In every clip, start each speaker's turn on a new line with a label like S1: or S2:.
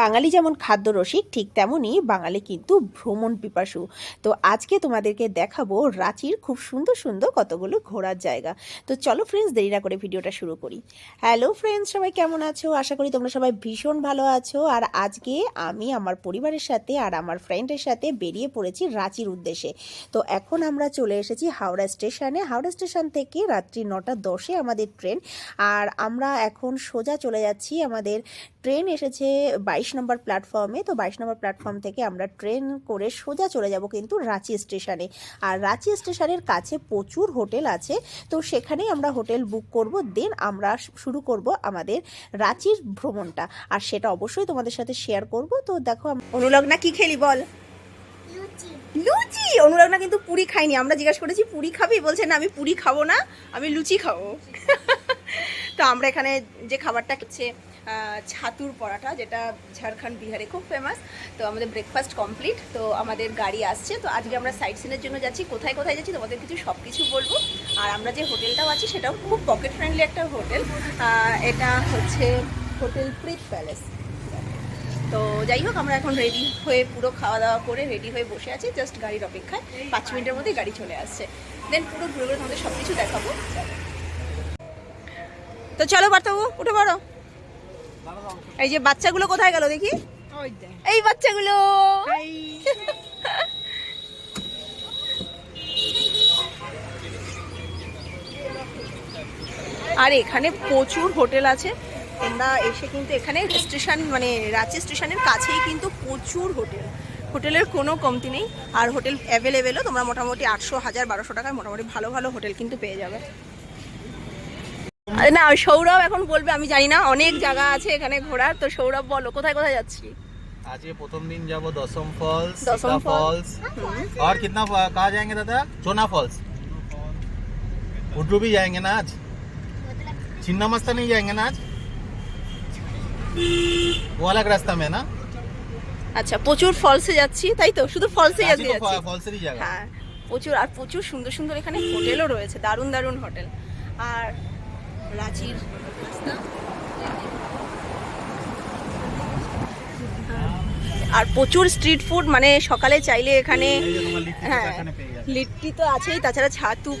S1: বাঙালি যেমন খাদ্য রসিক, ঠিক তেমনই বাঙালি কিন্তু ভ্রমণ পিপাসু। তো আজকে তোমাদেরকে দেখাবো রাঁচির খুব সুন্দর সুন্দর কতগুলো ঘোরার জায়গা। তো চলো ফ্রেন্ডস দেরি না করে ভিডিওটা শুরু করি। হ্যালো ফ্রেন্ডস সবাই কেমন আছো? আশা করি তোমরা সবাই ভীষণ ভালো আছো। আর আজকে আমি আমার পরিবারের সাথে আর আমার ফ্রেন্ডের সাথে বেরিয়ে পড়েছি রাঁচির উদ্দেশ্যে। তো এখন আমরা চলে এসেছি হাওড়া স্টেশনে। হাওড়া স্টেশন থেকে রাত্রি নটা দশে আমাদের ট্রেন। আর আমরা এখন সোজা চলে যাচ্ছি, আমাদের ট্রেন এসেছে বাইশ নম্বর প্ল্যাটফর্মে তো বাইশ নম্বর প্ল্যাটফর্ম থেকে আমরা ট্রেন করে সোজা চলে যাব কিন্তু রাঁচি স্টেশনে আর রাঁচি স্টেশনের কাছে প্রচুর হোটেল আছে তো সেখানেই আমরা হোটেল বুক করব দেন আমরা শুরু করব আমাদের রাঁচির ভ্রমণটা। আর সেটা অবশ্যই তোমাদের সাথে শেয়ার করব তো দেখো অনুলগ্না কি খেলি বল? লুচি। অনুরাগ না কিন্তু পুরি খাইনি আমরা জিজ্ঞাসা করেছি পুরি খাবি? বলছে না আমি পুরি খাব না আমি লুচি খাব। তো আমরা এখানে যে খাবারটা আহ, ছাতুর পরাঠা, যেটা ঝাড়খণ্ড বিহারে খুব ফেমাস তো আমাদের ব্রেকফাস্ট কমপ্লিট তো আমাদের গাড়ি আসছে। তো আজকে আমরা সাইট সিনের জন্য যাচ্ছি। কোথায় কোথায় যাচ্ছি তোমাদের কিছু সব কিছু বলব। আর আমরা যে হোটেলটাও আছি, সেটাও খুব পকেট ফ্রেন্ডলি একটা হোটেল। এটা হচ্ছে হোটেল প্রীত প্যালেস তো যাই হোক, আমরা এখন রেডি হয়ে পুরো খাওয়া দাওয়া করে রেডি হয়ে বসে আছি। জাস্ট গাড়ির অপেক্ষায়। পাঁচ মিনিটের মধ্যে গাড়ি চলে আসছে। দেন পুরো ঘুরে ঘুরে তোমাদের সব কিছু দেখাবো। তো চলো বার্তাবু, উঠে পড়ো। এই যে বাচ্চাগুলো কোথায় গেল দেখি? এই বাচ্চাগুলো। আর এখানে প্রচুর হোটেল আছে। তোমরা এসে কিন্তু এখানে স্টেশন মানে রাঁচি স্টেশনের কাছেই কিন্তু প্রচুর হোটেল। হোটেলের কোনো কমতি নেই। আর হোটেল অ্যাভেলেবেলও তোমরা মোটামুটি আটশো হাজার বারোশো টাকায় মোটামুটি ভালো ভালো হোটেল কিন্তু পেয়ে যাবে। না সৌরভ এখন বলবে আমি জানি না অনেক জায়গা আছে এখানে ঘোরার তো সৌরভ বলো কোথায় কোথায় যাচ্ছি
S2: আজকে প্রথম দিন যাব দশম ফলস
S1: দশম
S2: সীতা
S1: ফলস।
S2: फॉल्स और कितना कहाँ जाएंगे दादा चोना फॉल्स उड्डू भी जाएंगे ना आज छिन्ना मस्ता नहीं जाएंगे ना आज वो अलग रास्ता में है ना
S1: আচ্ছা প্রচুর ফলসে যাচ্ছি তাই তো শুধু ফলসে
S2: रांची
S1: যাচ্ছি
S2: तो फॉल्स ही जाएगा
S1: হ্যাঁ প্রচুর আর প্রচুর সুন্দর সুন্দর এখানে হোটেলও রয়েছে দারুণ দারুণ হোটেল আর রাঁচির রাস্তা। আর প্রচুর স্ট্রিট ফুড মানে সকালে চাইলে এখানে হ্যাঁ। লিট্টি তো আছেই তাছাড়া ছাতু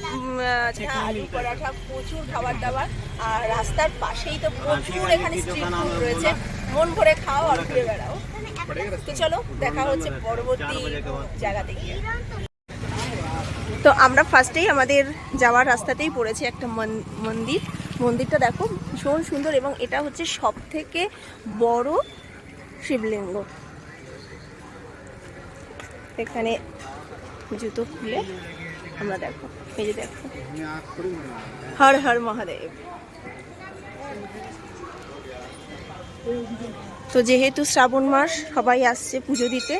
S1: আলু পরাঠা প্রচুর খাবার দাবার আর রাস্তার পাশেই তো প্রচুর এখানে স্ট্রিট ফুড রয়েছে। মন ভরে খাও আর ঘুরে বেড়াও। তো চলো দেখা হচ্ছে পরবর্তী জায়গাতে গিয়ে। তো আমরা ফার্স্টেই আমাদের যাওয়ার রাস্তাতেই পড়েছে একটা মন- মন্দির। মন্দিরটা দেখো, ভীষণ সুন্দর এবং এটা হচ্ছে সব থেকে বড় শিবলিঙ্গ। এখানে জুতো খুলে আমরা দেখো, এই যে দেখো। হর হর মহাদেব। তো যেহেতু শ্রাবণ মাস, সবাই আসছে পুজো দিতে।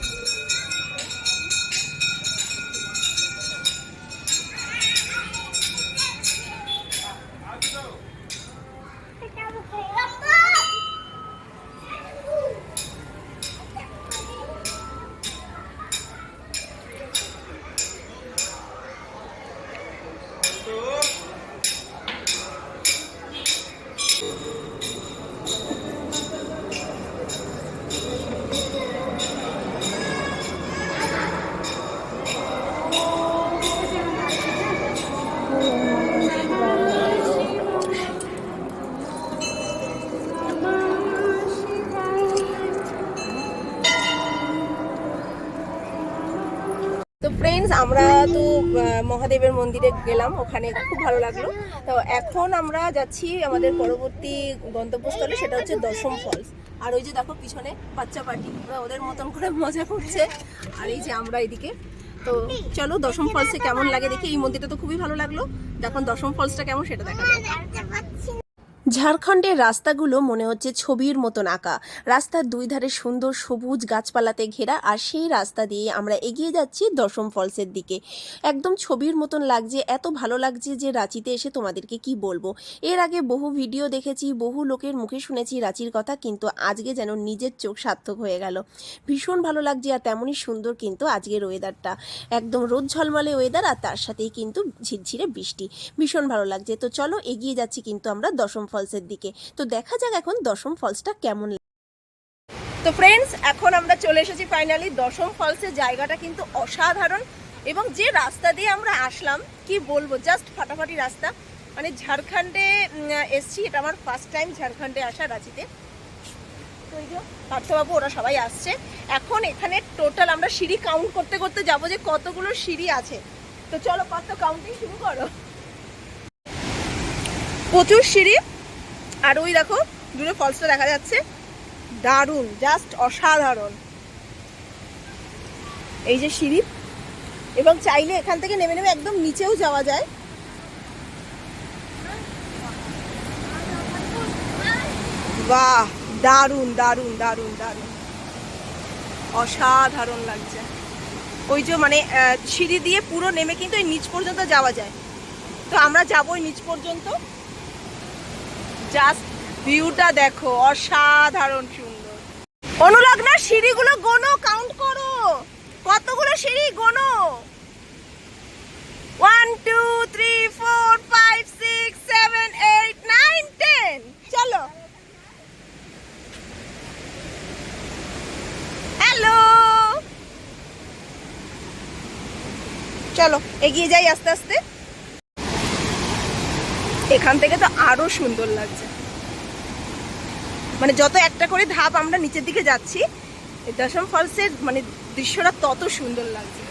S1: মহাদেবের মন্দিরে গেলাম, ওখানে খুব ভালো লাগল। তো এখন আমরা যাচ্ছি আমাদের পরবর্তী গন্তব্যস্থলে, সেটা হচ্ছে দশম ফলস আর ওই যে দেখো পিছনে বাচ্চা পার্টি ওরা ওদের মতন করে মজা করছে। আর এই যে আমরা এদিকে। তো চলো দশম ফলসে কেমন লাগে দেখি। এই মন্দিরটা তো খুবই ভালো লাগল। এখন দশম ফলসটা কেমন সেটা দেখা যাক। ঝাড়খণ্ডের রাস্তাগুলো মনে হচ্ছে ছবির মতন আঁকা। রাস্তার দুই ধারে সুন্দর সবুজ গাছপালাতে ঘেরা আর সেই রাস্তা দিয়ে আমরা এগিয়ে যাচ্ছি দশম ফলসের দিকে। একদম ছবির মতন লাগছে, এত ভালো লাগছে যে রাঁচিতে এসে তোমাদেরকে কি বলব? এর আগে বহু ভিডিও দেখেছি, বহু লোকের মুখে শুনেছি রাঁচির কথা, কিন্তু আজকে যেন নিজের চোখ সার্থক হয়ে গেল। ভীষণ ভালো লাগছে আর তেমনই সুন্দর কিন্তু আজকের ওয়েদারটা একদম রোদ ঝলমলে ওয়েদার আর তার সাথেই কিন্তু ঝিরঝিরে বৃষ্টি। ভীষণ ভালো লাগছে। তো চলো এগিয়ে যাচ্ছি কিন্তু আমরা দশম ফলসের দিকে। তো দেখা যাক এখন দশম ফলসটা কেমন। তো ফ্রেন্ডস এখন আমরা চলে এসেছি ফাইনালি দশম ফলসের জায়গাটা কিন্তু অসাধারণ এবং যে রাস্তা দিয়ে আমরা আসলাম, কি বলব? জাস্ট ফাটাফাটি রাস্তা। মানে ঝাড়খণ্ডে এসছি। এটা আমার ফার্স্ট টাইম ঝাড়খণ্ডে আসা রাঁচিতে। পার্থবাবু, ওরা সবাই আসছে। এখন এখানে টোটাল আমরা সিঁড়ি কাউন্ট করতে করতে যাব যে কতগুলো সিঁড়ি আছে। তো চলো কত কাউন্টিং শুরু করো। প্রচুর সিঁড়ি। আর ওই দেখো দূরে ফলসটা দেখা যাচ্ছে। দারুণ জাস্ট অসাধারণ। এই যে সিঁড়ি, এবং চাইলে এখান থেকে নেমে নেমে একদম নিচেও যাওয়া যায়। বাহ, দারুণ দারুণ দারুণ দারুণ। অসাধারণ লাগছে। ওই যে মানে সিঁড়ি দিয়ে পুরো নেমে কিন্তু এই নিচ পর্যন্ত যাওয়া যায়। তো আমরা যাব নিচ পর্যন্ত। জাস্ট ভিউটা দেখো, অসাধারণ সুন্দর। অনুরাগ না সিঁড়িগুলো গোনো কাউন্ট করো। কতগুলো সিঁড়ি গোনো? One two three four five six seven eight nine ten চলো। হ্যালো চলো, এগিয়ে যাই আস্তে আস্তে। এখান থেকে তো আরও সুন্দর লাগছে। মানে যত একটা করে ধাপ আমরা নিচের দিকে যাচ্ছি দশম ফলসের মানে দৃশ্যটা তত সুন্দর লাগছে।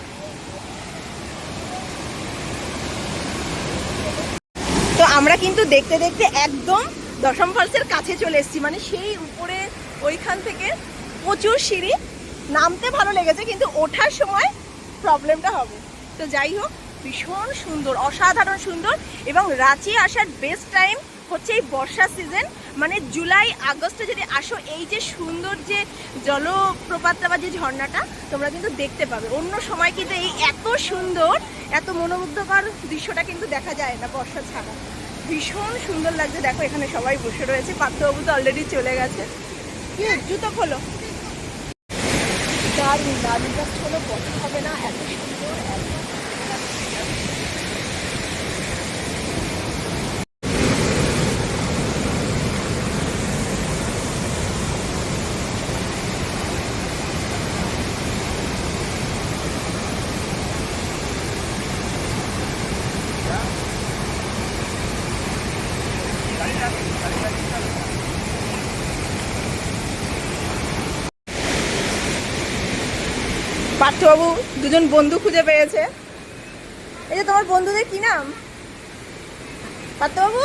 S1: তো আমরা কিন্তু দেখতে দেখতে একদম দশম ফলসের কাছে চলে এসেছি। মানে সেই উপরে, ওইখান থেকে প্রচুর সিঁড়ি। নামতে ভালো লেগেছে, কিন্তু ওঠার সময় প্রবলেমটা হবে। তো যাই হোক ভীষণ সুন্দর, অসাধারণ সুন্দর এবং রাঁচি আসার বেস্ট টাইম হচ্ছে এই বর্ষা সিজন মানে জুলাই, আগস্টে যদি আসো, এই যে সুন্দর যে জলপ্রপাতটা বা যে ঝর্ণাটা, তোমরা কিন্তু দেখতে পাবে। অন্য সময় কিন্তু এই এত সুন্দর, এত মনোমুগ্ধকর দৃশ্যটা কিন্তু দেখা যায় না বর্ষা ছাড়া। ভীষণ সুন্দর লাগছে। দেখো, এখানে সবাই বসে রয়েছে। পাত্রবাবু তো অলরেডি চলে গেছে। কি, জুতো খোলো। দারুণ দারুণ। জাস্ট কোনো হবে না। এত সুন্দর পার্থবাবু দুজন বন্ধু খুঁজে পেয়েছে। এই যে তোমার বন্ধুদের কি নাম? পার্থবাবু?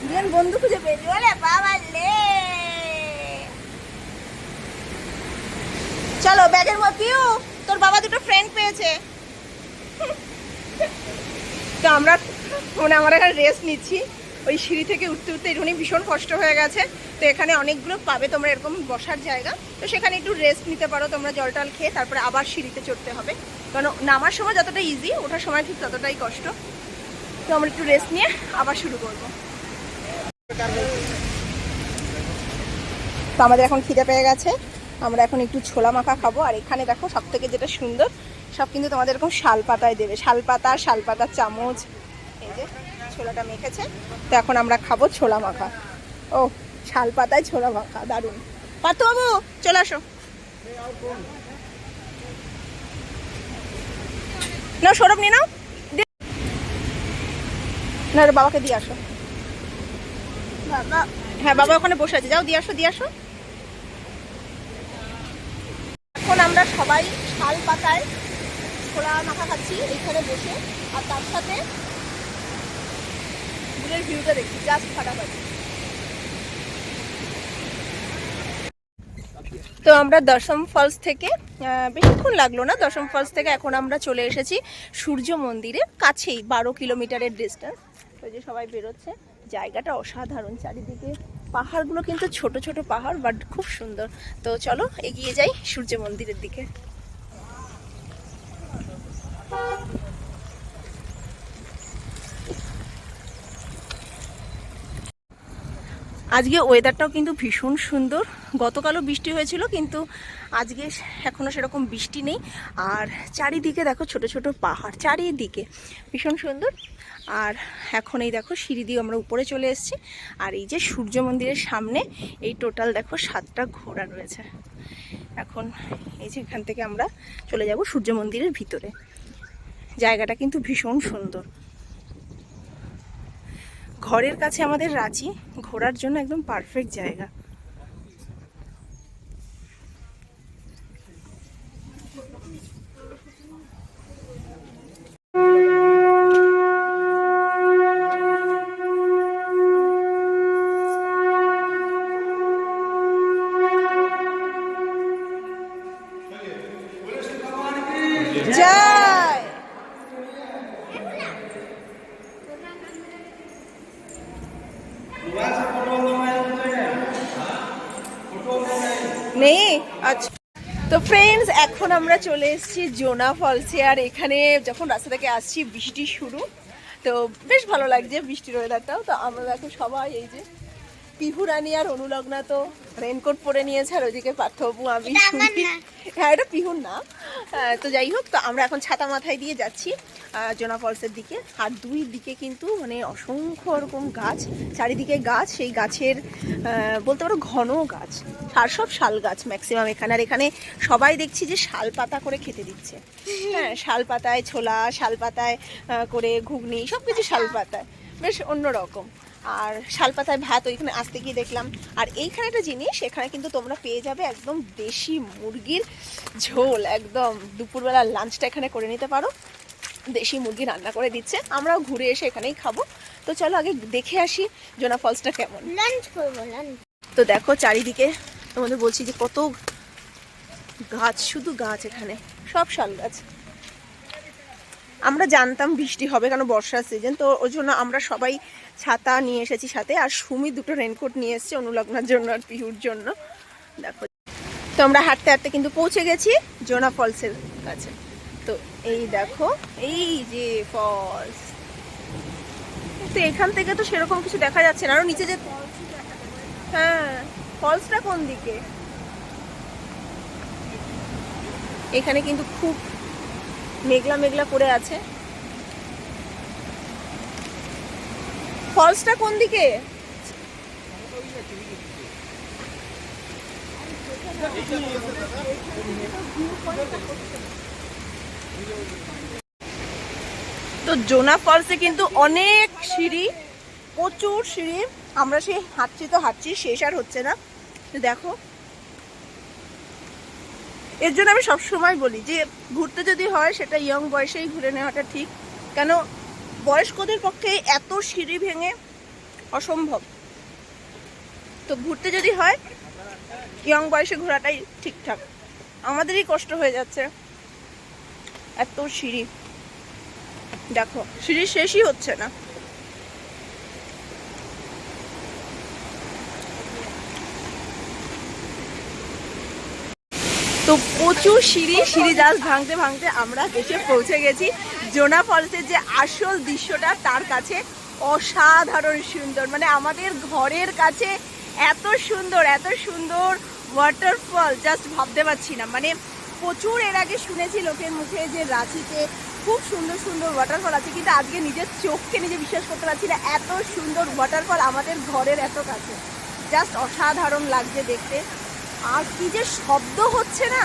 S1: দুজন বন্ধু খুঁজে পেয়েছে। বলে বাবা লে! চলো, ব্যাগের মধ্যেও তোর বাবা দুটো ফ্রেন্ড পেয়েছে। তো আমরা মানে আমরা এখানে রেস্ট নিচ্ছি। ওই সিঁড়ি থেকে উঠতে উঠতে একটুখানি ভীষণ কষ্ট হয়ে গেছে। তো এখানে অনেকগুলো পাবে তোমরা এরকম বসার জায়গা। তো সেখানে একটু রেস্ট নিতে পারো, তোমরা জল টল খেয়ে তারপরে আবার সিঁড়িতে চড়তে হবে। কারণ নামার সময় যতটা ইজি ওঠার সময় ঠিক ততটাই কষ্ট। তো আমরা একটু রেস্ট নিয়ে আবার শুরু করব। তো আমাদের এখন খিদে পেয়ে গেছে। আমরা এখন একটু ছোলা মাখা খাব। আর এখানে দেখো সব থেকে যেটা সুন্দর, সব কিন্তু তোমাদের এরকম শাল পাতায় দেবে। শাল পাতা শাল পাতার চামচ ছোলাটা মেখেছে তো এখন আমরা খাব ছোলা মাখা। ও শাল পাতায় ছোলা মাখা দারুণ। পার্থবাবু চলে আসো। না সৌরভ নিয়ে নাও। না বাবাকে দিয়ে আসো। হ্যাঁ বাবা ওখানে বসে আছে। যাও দিয়ে আসো দিয়ে আসো। এখন আমরা সবাই শাল পাতায় ছোলা মাখা খাচ্ছি এইখানে বসে। আর তার সাথে দূরের ভিউটা দেখছি জাস্ট ফাটাফাটি। তো আমরা দশম ফলস থেকে বেশিক্ষণ লাগল না, দশম ফলস থেকে এখন আমরা চলে এসেছি সূর্য মন্দিরের কাছেই, বারো কিলোমিটারের ডিস্টেন্স এই যে সবাই বেরোচ্ছে, জায়গাটা অসাধারণ, চারিদিকে পাহাড়গুলো কিন্তু ছোট ছোট পাহাড় বাট খুব সুন্দর। তো চলো, এগিয়ে যাই সূর্য মন্দিরের দিকে।
S3: আজকে ওয়েদারটাও কিন্তু ভীষণ সুন্দর। গতকালও বৃষ্টি হয়েছিল, কিন্তু আজকে এখনও সেরকম বৃষ্টি নেই। আর চারিদিকে দেখো ছোট ছোট পাহাড়, চারিদিকে ভীষণ সুন্দর। আর এখন এই দেখো সিঁড়ি দিয়ে আমরা উপরে চলে এসেছি। আর এই যে সূর্য মন্দিরের সামনে এই টোটাল দেখো সাতটা ঘোড়া রয়েছে। এখন এই যে এখান থেকে আমরা চলে যাব সূর্য মন্দিরের ভিতরে। জায়গাটা কিন্তু ভীষণ সুন্দর। ঘরের কাছে আমাদের রাঁচি ঘোরার জন্য একদম পারফেক্ট জায়গা। জয় নেই আচ্ছা তো ফ্রেন্ডস এখন আমরা চলে এসেছি জোনা ফলসে আর এখানে যখন রাস্তা থেকে আসছি বৃষ্টি শুরু। তো বেশ ভালো লাগছে বৃষ্টির ওয়েদারটাও তো আমরা দেখো সবাই এই যে পিহু রানী আর অনুলগ্না তো রেনকোট পরে নিয়েছে আর ওইদিকে পার্থবু আমি হ্যাঁ এটা পিহুর না। আহ, তো যাই হোক, তো আমরা এখন ছাতা মাথায় দিয়ে যাচ্ছি জোনা ফলসের দিকে। আর দুই দিকে কিন্তু মানে অসংখ্য রকম গাছ, চারিদিকে গাছ, সেই গাছের বলতে পারো ঘন গাছ। আর সব শাল গাছ ম্যাক্সিমাম এখানে। আর এখানে সবাই দেখছি যে শাল পাতা করে খেতে দিচ্ছে। হ্যাঁ শাল পাতায় ছোলা, শাল পাতায় করে ঘুগনি সব কিছু শাল পাতায়। বেশ অন্যরকম। আর শালপাতায় ভাত ওইখানে আসতে গিয়ে দেখলাম। আর এইখানে একটা জিনিস এখানে কিন্তু তোমরা পেয়ে যাবে একদম দেশি মুরগির ঝোল একদম দুপুরবেলা লাঞ্চটা এখানে করে নিতে পারো। দেশি মুরগি রান্না করে দিচ্ছে আমরাও ঘুরে এসে এখানেই খাব। তো চলো আগে দেখে আসি জোনা ফলসটা কেমন।
S4: লাঞ্চ করব লাঞ্চ
S3: তো দেখো চারিদিকে তোমাদের বলছি যে কত গাছ শুধু গাছ এখানে সব শাল গাছ। আমরা জানতাম বৃষ্টি হবে কারণ বর্ষার সিজন তো ওই জন্য আমরা সবাই ছাতা নিয়ে এসেছি সাথে আর সুমি দুটো রেনকোট নিয়ে এসেছে অনুলগ্নার জন্য আর পিহুর জন্য। দেখো। তো আমরা হাঁটতে হাঁটতে কিন্তু পৌঁছে গেছি জোনা ফলসের কাছে। তো এই দেখো, এই যে ফলস তো এখান থেকে তো সেরকম কিছু দেখা যাচ্ছে না। আরও নিচে যে হ্যাঁ ফলসটা কোন দিকে? এখানে কিন্তু খুব মেঘলা মেঘলা করে আছে। ফলসটা কোন দিকে? তো জোনা ফলসে কিন্তু অনেক সিঁড়ি, প্রচুর সিঁড়ি। আমরা সেই হাঁটছি তো হাঁটছি, শেষ আর হচ্ছে না। দেখো এর জন্য আমি সবসময় বলি যে ঘুরতে যদি হয়, সেটা ইয়ং বয়সেই ঘুরে নেওয়াটা ঠিক। কেন? বয়স্কদের পক্ষে এত সিঁড়ি ভেঙে অসম্ভব। তো ঘুরতে যদি হয় ইয়ং বয়সে ঘোরাটাই ঠিকঠাক। আমাদেরই কষ্ট হয়ে যাচ্ছে। এত সিঁড়ি। দেখো, সিঁড়ি শেষই হচ্ছে না। তো প্রচুর সিঁড়ি সিঁড়ি জাস্ট ভাঙতে ভাঙতে আমরা এসে পৌঁছে গেছি। জোনা ফলসের যে আসল দৃশ্যটা, তার কাছে অসাধারণ সুন্দর। মানে আমাদের ঘরের কাছে এত সুন্দর এত সুন্দর ওয়াটারফল জাস্ট ভাবতে পারছি না। মানে প্রচুর এর আগে শুনেছি লোকের মুখে যে রাঁচিতে খুব সুন্দর সুন্দর ওয়াটারফল আছে, কিন্তু আজকে নিজের চোখকে নিজে বিশ্বাস করতে পারছি না, এত সুন্দর ওয়াটারফল আমাদের ঘরের এত কাছে। জাস্ট অসাধারণ লাগছে দেখতে। আর কি যে শব্দ হচ্ছে না,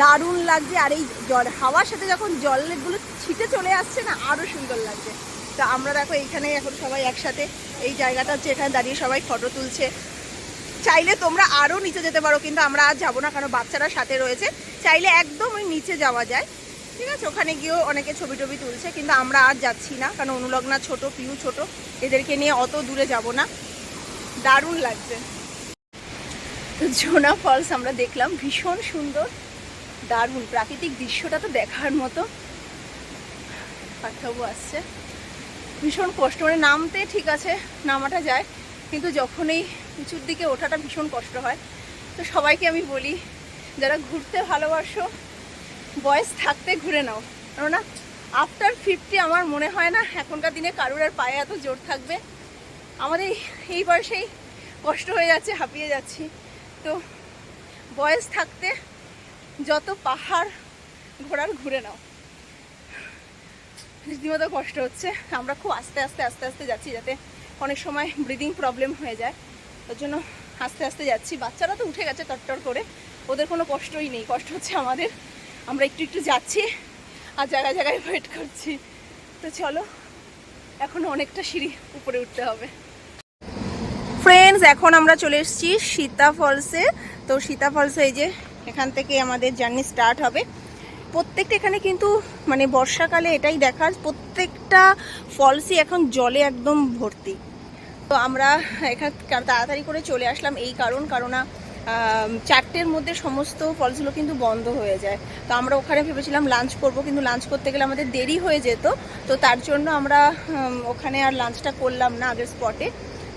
S3: দারুণ লাগছে। আর এই জল, হাওয়ার সাথে যখন জলগুলো ছিটে চলে আসছে না আরও সুন্দর লাগছে। তা আমরা দেখো এইখানে এখন সবাই একসাথে এই জায়গাটা হচ্ছে, এখানে দাঁড়িয়ে সবাই ফটো তুলছে। চাইলে তোমরা আরও নিচে যেতে পারো, কিন্তু আমরা আর যাব না, কারণ বাচ্চারা সাথে রয়েছে। চাইলে একদম ওই নিচে যাওয়া যায়। ঠিক আছে? ওখানে গিয়েও অনেকে ছবি টবি তুলছে, কিন্তু আমরা আর যাচ্ছি না, কারণ অনুলগ্না ছোট, পিউ ছোট। এদেরকে নিয়ে অত দূরে যাব না। দারুণ লাগছে। তো জোনা ফলস আমরা দেখলাম, ভীষণ সুন্দর, দারুণ। প্রাকৃতিক দৃশ্যটা তো দেখার মতো। পার্থবু আসছে। ভীষণ কষ্ট মানে নামতে ঠিক আছে, নামাটা যায়, কিন্তু যখন এই উঁচুর দিকে ওঠাটা ভীষণ কষ্ট হয়। তো সবাইকে আমি বলি, যারা ঘুরতে ভালোবাসো, বয়স থাকতে ঘুরে নাও। কেননা আফটার ফিফটি আমার মনে হয় না, এখনকার দিনে কারুর আর পায়ে এত জোর থাকবে। আমাদের এই বয়সেই
S1: কষ্ট হয়ে যাচ্ছে, হাঁপিয়ে যাচ্ছি। তো বয়স থাকতে যত পাহাড় ঘোড়ার ঘুরে নাও। রীতিমতো কষ্ট হচ্ছে। আমরা খুব আস্তে আস্তে আস্তে আস্তে যাচ্ছি যাতে অনেক সময় ব্রিদিং প্রবলেম হয়ে যায়। ওর জন্য আস্তে আস্তে যাচ্ছি। বাচ্চারা তো উঠে গেছে টট্টর করে। ওদের কোনো কষ্টই নেই। কষ্ট হচ্ছে আমাদের। আমরা একটু একটু যাচ্ছি আর জায়গায় জায়গায় ওয়েট করছি। তো চলো, এখন অনেকটা সিঁড়ি উপরে উঠতে হবে। ফ্রেন্ডস এখন আমরা চলে এসেছি সীতা ফলসে। তো সীতা ফলসে এই যে এখান থেকে আমাদের জার্নি স্টার্ট হবে। প্রত্যেকটা এখানে কিন্তু মানে বর্ষাকালে এটাই দেখার, প্রত্যেকটা ফলসই এখন জলে একদম ভর্তি। তো আমরা এখান তাড়াতাড়ি করে চলে আসলাম এই কারণ কারণ চারটের মধ্যে সমস্ত ফলসগুলো কিন্তু বন্ধ হয়ে যায়। তো আমরা ওখানে ভেবেছিলাম লাঞ্চ করব, কিন্তু লাঞ্চ করতে গেলে আমাদের দেরি হয়ে যেত। তো তার জন্য আমরা ওখানে আর লাঞ্চটা করলাম না আগের স্পটে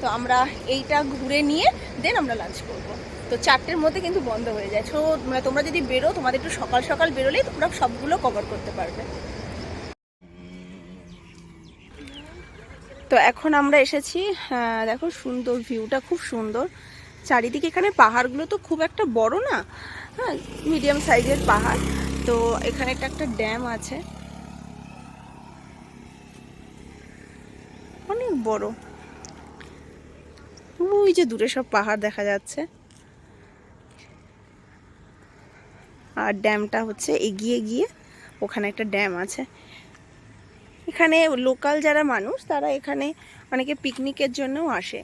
S1: তো আমরা এইটা ঘুরে নিয়ে দেন আমরা লাঞ্চ করব। তো চারটের মধ্যে কিন্তু বন্ধ হয়ে যায়। সো মানে তোমরা যদি বেরো, তোমাদের একটু সকাল সকাল বেরোলেই তোমরা সবগুলো কভার করতে পারবে। তো এখন আমরা এসেছি দেখো সুন্দর ভিউটা খুব সুন্দর। চারিদিকে এখানে পাহাড়গুলো তো খুব একটা বড় না হ্যাঁ মিডিয়াম সাইজের পাহাড়। তো এখানে একটা একটা ড্যাম আছে। অনেক বড়। ওই যে দূরে সব পাহাড় দেখা যাচ্ছে। আর ড্যামটা হচ্ছে এগিয়ে গিয়ে ওখানে একটা ড্যাম আছে। এখানে লোকাল যারা মানুষ, তারা এখানে অনেকে পিকনিকের জন্যও আসে।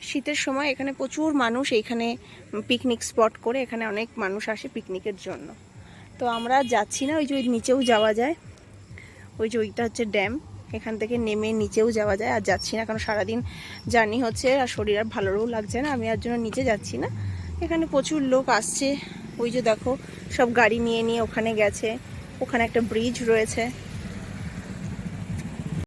S1: শীতের সময় এখানে প্রচুর মানুষ এখানে পিকনিক স্পট করে এখানে অনেক মানুষ আসে পিকনিকের জন্য। তো আমরা যাচ্ছি না, ওই যে ওই নিচেও যাওয়া যায়। ওই যে ওইটা হচ্ছে ড্যাম। এখান থেকে নেমে নিচেও যাওয়া যায়, আর যাচ্ছি না, কারণ সারাদিন জার্নি হচ্ছে, আর শরীর আর ভালোও লাগছে না, আমি আর জন্য নিচে যাচ্ছি না। এখানে প্রচুর লোক আসছে, ওই যে দেখো, সব গাড়ি নিয়ে নিয়ে ওখানে গেছে, ওখানে একটা ব্রিজ রয়েছে।